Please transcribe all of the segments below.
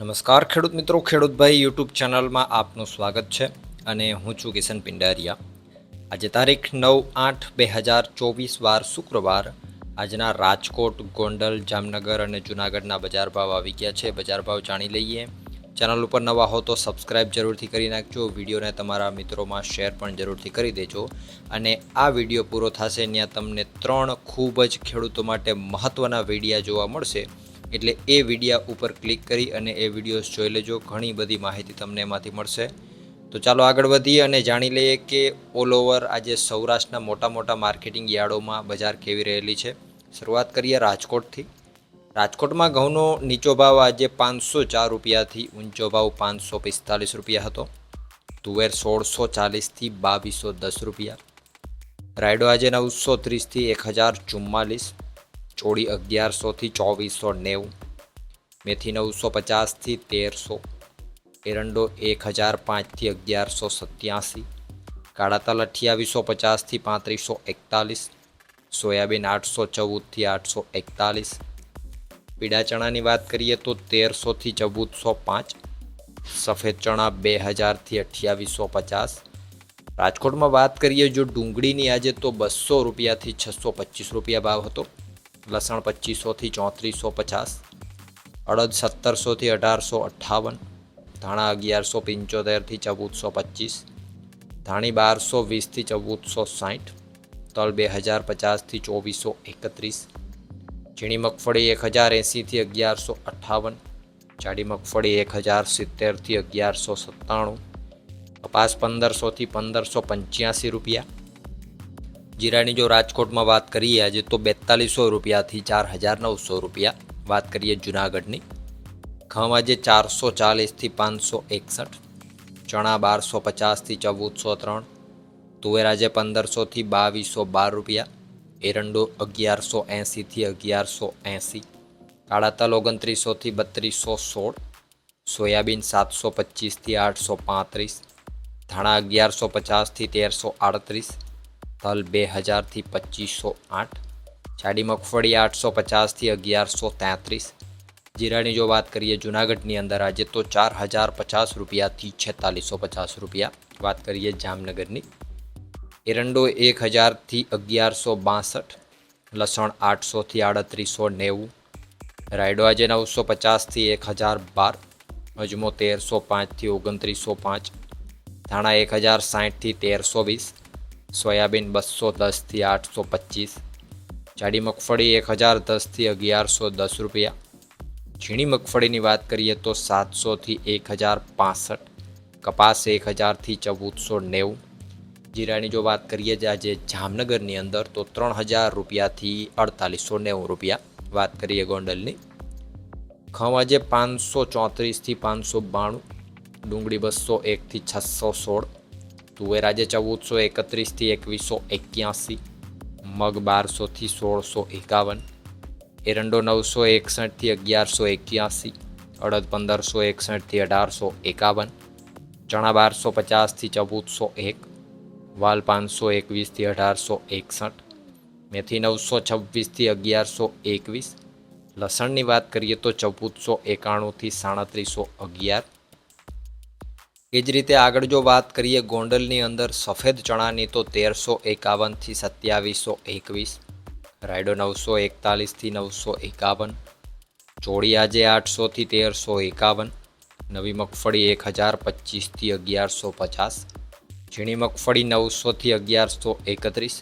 નમસ્કાર ખેડૂત મિત્રો ખેડૂતભાઈ યુટ્યુબ ચેનલમાં આપનું સ્વાગત છે અને હું છું કિશન પિંડારિયા. આજે તારીખ નવ આઠ બે હજાર ચોવીસ વાર શુક્રવાર આજના રાજકોટ, ગોંડલ, જામનગર અને જૂનાગઢના બજાર ભાવ આવી ગયા છે. બજાર ભાવ જાણી લઈએ. ચેનલ ઉપર નવા હો તો સબસ્ક્રાઇબ જરૂરથી કરી નાખજો. વિડીયોને તમારા મિત્રોમાં શેર પણ જરૂરથી કરી દેજો. અને આ વીડિયો પૂરો થશે ત્યાં તમને ત્રણ ખૂબ જ ખેડૂતો માટે મહત્ત્વના વિડીયા જોવા મળશે. એટલે એ વિડીયા ઉપર ક્લિક કરી અને એ વિડીયોઝ જોઈ લેજો. ઘણી બધી માહિતી તમને એમાંથી મળશે. તો ચાલો આગળ વધીએ અને જાણી લઈએ કે ઓલ ઓવર આજે સૌરાષ્ટ્રના મોટા મોટા માર્કેટિંગ યાર્ડોમાં બજાર કેવી રહેલી છે. શરૂઆત કરીએ રાજકોટથી. રાજકોટમાં ઘઉંનો નીચો ભાવ આજે પાંચસો ચાર રૂપિયાથી ઊંચો ભાવ પાંચસો પિસ્તાલીસ રૂપિયા હતો. તુવેર સોળસો ચાલીસથી બાવીસો દસ રૂપિયા. રાયડો આજે નવસો ત્રીસથી એક હજાર ચુમ્માલીસ. ચોળી અગિયારસોથી ચોવીસો નેવું, મેથી નવસો પચાસથી તેરસો, એરંડો એક હજાર પાંચથી અગિયારસો સત્યાસી કાળા તલ અઠ્યાવીસો પચાસથી પાંત્રીસો એકતાલીસ, સોયાબીન આઠસો ચૌદથી આઠસો એકતાલીસ, પીળા ચણાની વાત કરીએ તો તેરસોથી ચૌદસો પાંચ, સફેદ ચણા બે હજારથી અઠ્યાવીસો પચાસ. રાજકોટમાં વાત કરીએ જો ડુંગળીની આજે તો બસો રૂપિયાથી છસો પચીસ રૂપિયા ભાવ હતો. લસણ પચીસોથી ચોત્રીસો પચાસ, અડદ સત્તરસોથી અઢારસો અઠ્ઠાવન, ધાણા અગિયારસો પંચોતેરથી ચૌદસો પચીસ, ધાણી બારસો વીસથી ચૌદસો સાઠ, તલ બે હજાર પચાસથી ચોવીસો એકત્રીસ, ઝીણી મગફળી એક હજાર એંસીથી અગિયારસો અઠ્ઠાવન, જાડી મગફળી એક હજાર સિત્તેરથી અગિયારસો સત્તાણું, કપાસ પંદરસોથી પંદરસો પંચ્યાસી રૂપિયા જીરાની જો રાજકોટમાં વાત કરીએ, આજે તો બેતાલીસો રૂપિયાથી ચાર હજાર નવસો રૂપિયા. વાત કરીએ જુનાગઢની. ઘઉં આજે ચારસો ચાલીસથી પાંચસો એકસઠ. ચણા બારસો પચાસથી ચૌદસો ત્રણ. તુવેર આજે પંદરસોથી બાવીસો બાર રૂપિયા. એરંડો અગિયારસો એંસીથી અગિયારસો એંસી કાળા તલ ઓગણત્રીસોથી બત્રીસો સોળ. સોયાબીન સાતસો પચીસથી આઠસો પાંત્રીસ. ધાણા અગિયારસો પચાસથી તેરસો આડત્રીસ. તલ બે હજારથી પચીસો આઠ, જાડી મગફળી આઠસો પચાસથી અગિયારસો તેત્રીસ જીરાની જો વાત કરીએ જુનાગઢની અંદર આજે તો ચાર હજાર પચાસ રૂપિયાથી છેતાલીસો પચાસ રૂપિયા. વાત કરીએ જામનગરની. એરંડો એક હજારથી અગિયારસો બાસઠ લસણ આઠસોથી આડત્રીસો નેવું રાયડો આજે નવસો પચાસથી એક હજાર બાર અજમો તેરસો પાંચથી ઓગણત્રીસો પાંચ ધાણા એક હજાર સાઠથી તેરસો વીસ સોયાબીન બસો દસથી આઠસો પચીસ, જાડી મગફળી એક હજાર દસથી અગિયારસો દસ રૂપિયા. ઝીણી મગફળીની વાત કરીએ તો સાતસોથી એક હજાર પાસઠ, કપાસ એક હજારથી ચૌદસો નેવું. જીરાની જો વાત કરીએ જ આજે જામનગરની અંદર તો ત્રણ હજાર રૂપિયાથી અડતાલીસો નેવું રૂપિયા વાત કરીએ ગોંડલની. ઘઉં આજે પાંચસો ચોત્રીસથી પાંચસો બાણું, ડુંગળી બસો એકથી છસો સોળ તુવેર આજે ચૌદસો એકત્રીસથી એકવીસો એક્યાસી, મગ બારસોથી સોળસો એકાવન, એરંડો નવસો એકસઠથી અગિયારસો એક્યાસી, અડદ પંદરસો એકસઠથી અઢારસો એકાવન, ચણા બારસો પચાસથી ચૌદસો એક, વાલ પાંચસો એકવીસથી અઢારસો એકસઠ, મેથી નવસો છવ્વીસથી અગિયારસો એકવીસ, લસણની વાત કરીએ તો ચૌદસો એકાણુંથી સાડત્રીસો અગિયાર એ જ રીતે આગળ જો વાત કરીએ ગોંડલની અંદર સફેદ ચણાની તો તેરસો એકાવનથી સત્યાવીસો એકવીસ, રાયડો નવસો એકતાલીસથી નવસો એકાવન, ચોળી આજે આઠસોથી તેરસો એકાવન, નવી મગફળી એક હજાર પચીસથી અગિયારસો પચાસ, ઝીણી મગફળી નવસોથી અગિયારસો એકત્રીસ,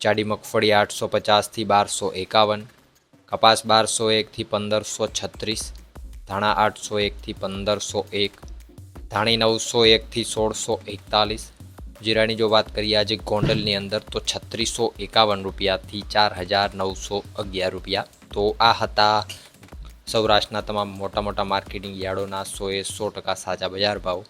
જાડી મગફળી આઠસો પચાસથી બારસો એકાવન, કપાસ બારસો એકથી પંદરસો છત્રીસ, ધાણા આઠસો એકથી પંદરસો એક ધાણી નવસો એકથી સોળસો એકતાલીસ. જીરાની જો વાત કરીએ આજે ગોંડલની અંદર, તો છત્રીસો એકાવન રૂપિયાથી ચાર હજાર નવસો અગિયાર રૂપિયા. તો આ હતા સૌરાષ્ટ્રના તમામ મોટા મોટા માર્કેટિંગ યાર્ડોના સોએ સો ટકા સાચા બજાર ભાવ.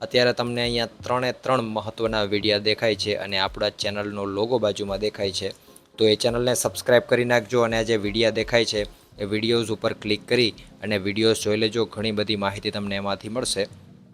અત્યારે તમને અહીંયા ત્રણે ત્રણ મહત્ત્વના વિડીયા દેખાય છે અને આપણા ચેનલનો લોગો બાજુમાં દેખાય છે. તો એ ચેનલને સબસ્ક્રાઇબ કરી નાખજો અને આ જે વિડીયા દેખાય છે, એ વિડીયોઝ ઉપર ક્લિક કરી અને વિડીયોઝ જોઈ લેજો. ઘણી બધી માહિતી તમને એમાંથી મળશે.